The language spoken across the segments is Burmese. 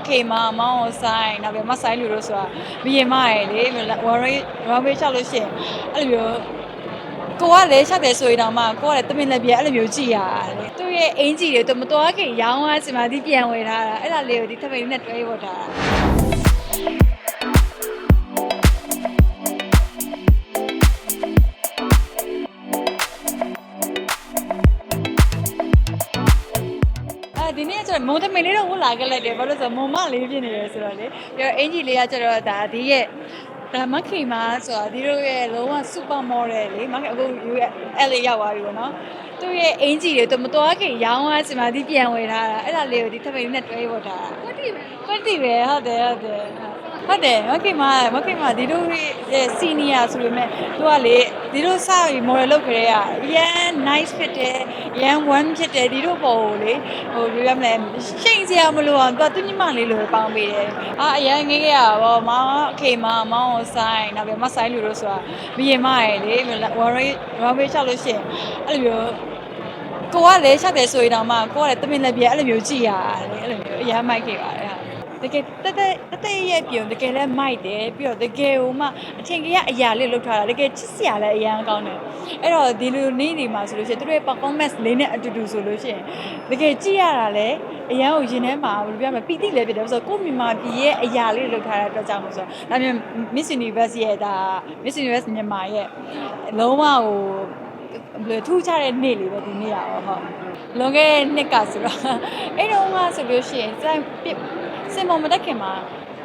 အခေမမောင်းကိုဆိုင်နောက်ပြီးမဆိုင်လူတို့ဆိုတာဘီရင်မရယ်လေဝါရီဝါမေးချလို့ရှိရင်အဲ့လိုမျိုးကိုကလည်းချက်တယ်ဆိုရင်တော့မှကိုကလည်းတမင်လည်းပြအဲ့လိုမျိုးကြည့်ရတယ်လေသူ့ရဲ့အင်ဂျီတွေသူမတော်ခင်ရောင်းသွားစမာတိပြန်ဝယ်ထားတာအဲ့ဒါလေးကိုဒီထမိန်နဲ့တွဲပေါ်ထားတာ ဒီနေ့ကကျတော့မုံသမီးလေးတော့ဝတ်လာခဲ့လိုက်တယ်ဘာလို့လဲဆိုတော့မုံမလေးဖြစ်နေတယ်ဆိုတော့လေပြီးတော့အင်ဂျီလေးကကျတော့ဒါဒီရဲ့ဒါမခိမာဆိုတာဒီလိုရဲ့လုံးဝစူပါမော်ဒယ်လေမခိအခု UL ရောက်သွားပြီပေါ့နော်သူ့ရဲ့အင်ဂျီတွေသူမတော်ခင်ရောင်းသွားစမာတိပြန်ဝယ်ထားတာအဲ့ဒါလေးကိုဒီထမိန်နဲ့တွဲပေါ်ထားတာကွတီပဲကွတီပဲဟုတ်တယ်ဟုတ်တယ် ဟုတ်တယ်မခိမာမခိမာဒီလိုရဲ့စီနီယာဆိုပေမဲ့သူကလေဒီလိုစပြီး model လုပ်ခရဲอ่ะရန် nice ဖြစ်တယ်ရန် one ဖြစ်တယ်ဒီလိုပေါ်ကိုလေဟိုပြောရမလဲရှိန်စရာမလိုအောင်သူကသူညီမလေးလိုပေါင်းပေးတယ်အာအရန်ငေးခဲ့ရပါမောင်အခေမမောင်ကိုဆိုင်နောက်ပြီးမဆိုင်လူတို့ဆိုတာဘီရင်မရယ်လေဝါရီဝါမေးချလို့ရှိရင်အဲ့လိုမျိုးကိုကလည်းချက်တယ်ဆိုရင်တော့မှကိုကလည်းတမင်လည်းပြအဲ့လိုမျိုးကြည့်ရတယ်လေအဲ့လိုမျိုးအရန်မိုက်ခဲ့ပါတယ်ဟာ တကယ်တက်တက်တက်တက်ရဲ့ပြုံတကယ်လည်းမိုက်တယ်ပြီးတော့တကယ်ဟိုမှအထင်ကြီးအရာလေးလုပ်ထားတာတကယ်ချစ်စရာလည်းအရန်ကောင်းတယ်အဲ့တော့ဒီလိုနေ့ဒီမှာဆိုလို့ရှိရင်သူတို့ရဲ့ performance လေးနဲ့အတူတူဆိုလို့ရှိရင်တကယ်ကြည့်ရတာလည်းအရန်ကိုရင်ထဲမှာဘယ်လိုပြောမလဲပီတိလည်းဖြစ်တယ်ဆိုတော့ကိုယ့်မြန်မာပြည်ရဲ့အရာလေးလုပ်ထားတဲ့အတွက်ကြောင့်မို့ဆိုတော့ဒါမျိုး Miss Universe ရဲ့ဒါ Miss Universe မြန်မာရဲ့လုံးဝဟို ဘယ်လိုထူးခြားတဲ့နေ့လေးပဲဒီနေ့ရအောင်ဟုတ်လွန်ခဲ့တဲ့နှစ်ကဆိုတော့အဲ့တော့ကဆိုလို့ရှိရင်စိုင်းပစ်စင်ပေါ်မတက်ခင်မှာ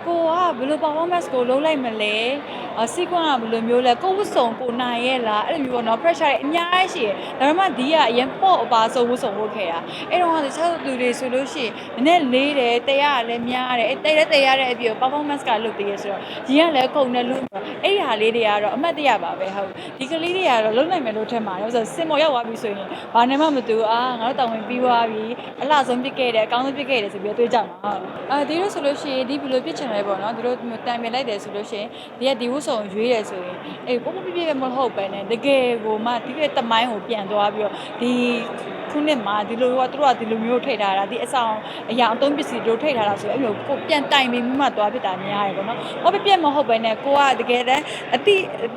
ကိုကဘယ်လို performance ကိုလုပ်လိုက်မလဲအ sequence ကဘယ်လိုမျိုးလဲကိုဝတ်စုံကိုနိုင်ရဲ့လားအဲ့လိုမျိုးပေါ့နော် pressure တွေအများကြီးရှိတယ်ဒါပေမဲ့ဒီကအရင်ပေါ့အပါဆုံးဝတ်စုံဝတ်ခဲ့တာအဲ့တော့ကတခြားသူတွေဆိုလို့ရှိရင်နည်းနည်းလေးတယ်တရားကလည်းများတယ်အဲ့တဲတဲရတဲ့အပြင် performance ကလုပ်သေးရဆိုတော့ဒီကလည်းကုန်တယ်လို့အဲ့ဒီဟာလေးတွေကတော့အမှတ်တရပါပဲဟုတ်ဒီကလေးတွေကတော့လုံးနိုင်မယ်လို့ထင်ပါတယ်ဆိုတော့စင်မော်ရောက်သွားပြီဆိုရင်ဘာနဲ့မှမတူအာငါတို့တောင်းဝင်ပြီးသွားပြီအလှဆုံးပြစ်ခဲ့တယ်အကောင်းဆုံးပြစ်ခဲ့တယ်ဆိုပြီးတော့တွေးကြမှာဟုတ်အဲဒီလိုဆိုလို့ရှိရင်ဒီဘယ်လိုပြစ်ချင်လဲပေါ့နော်ဒီလိုတန်ပြလိုက်တယ်ဆိုလို့ရှိရင်ဒီကဒီဝတ်စုံရွေးတယ်ဆိုရင်အေးပို့ပို့ပြပြမဟုတ်ပဲနဲ့တကယ်ကိုမှဒီရဲ့တမိုင်းကိုပြန်သွားပြီးတော့ဒီခုနှစ်မှာဒီလိုကသူတို့ကဒီလိုမျိုးထိတ်ထားတာဒီအဆောင်အရာအသုံးပစ္စည်းတို့ထိတ်ထားတာဆိုရင်အဲ့လိုကိုပြန်တိုင်ပြီးမှသွားဖြစ်တာများတယ်ပေါ့နော်။ဘာပြပြမဟုတ်ပဲနဲ့ကိုကတကယ်တမ်းအတိ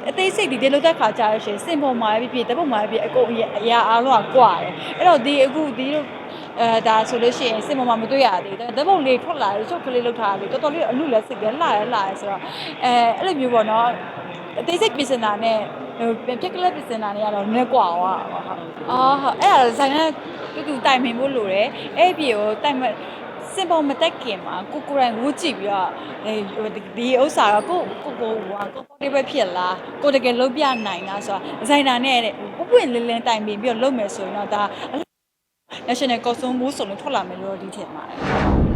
အသေးစိတ်ဒီဒီလိုသက်ခါကြရရှင်စင်ပေါ်မှာပြပြတပုတ်မှာပြအကုန်အရာအားလုံးကကွာတယ်။အဲ့တော့ဒီအခုဒီလို အဲဒါဆိုလို့ရှိရင်စင်ပေါ်မှာမတွေ့ရသေးဘူး။တပုတ်လေးထွက်လာတယ်ချုပ်ကလေးလောက်ထားတယ်တော်တော်လေးအလူလည်းစိတ်လည်းလှရလှရဆိုတော့အဲအဲ့လိုမျိုးပေါ့နော်အသေးစိတ်ပြင်စင်တာနဲ့ဟိုပြက်ကလေးပြင်စင်တာနဲ့ကတော့နည်းကွာသွားတာပေါ့ဟုတ်။အော်ဟုတ်အဲ့ဒါဇိုင်းကတူတူတိုင်ပင်ဖို့လိုတယ်။အဲ့ဒီကိုတိုင်မစင်ပေါ်မတက်ခင်မှာကိုကိုရိုင်းဝူးကြည့်ပြီးတော့အဲဒီဥစ္စာတော့ကိုကိုကိုဟိုကို comfortable ဖြစ်လားကိုတကယ်လုံးပြနိုင်လားဆိုတော့ဒီဇိုင်နာနဲ့ပွပွင့်လင်းလင်းတိုင်ပင်ပြီးတော့လုပ်မယ်ဆိုရင်တော့ဒါ national costume ဘူးဆိုလို့ထွက်လာမယ်လို့ဒီထင်ပါတယ်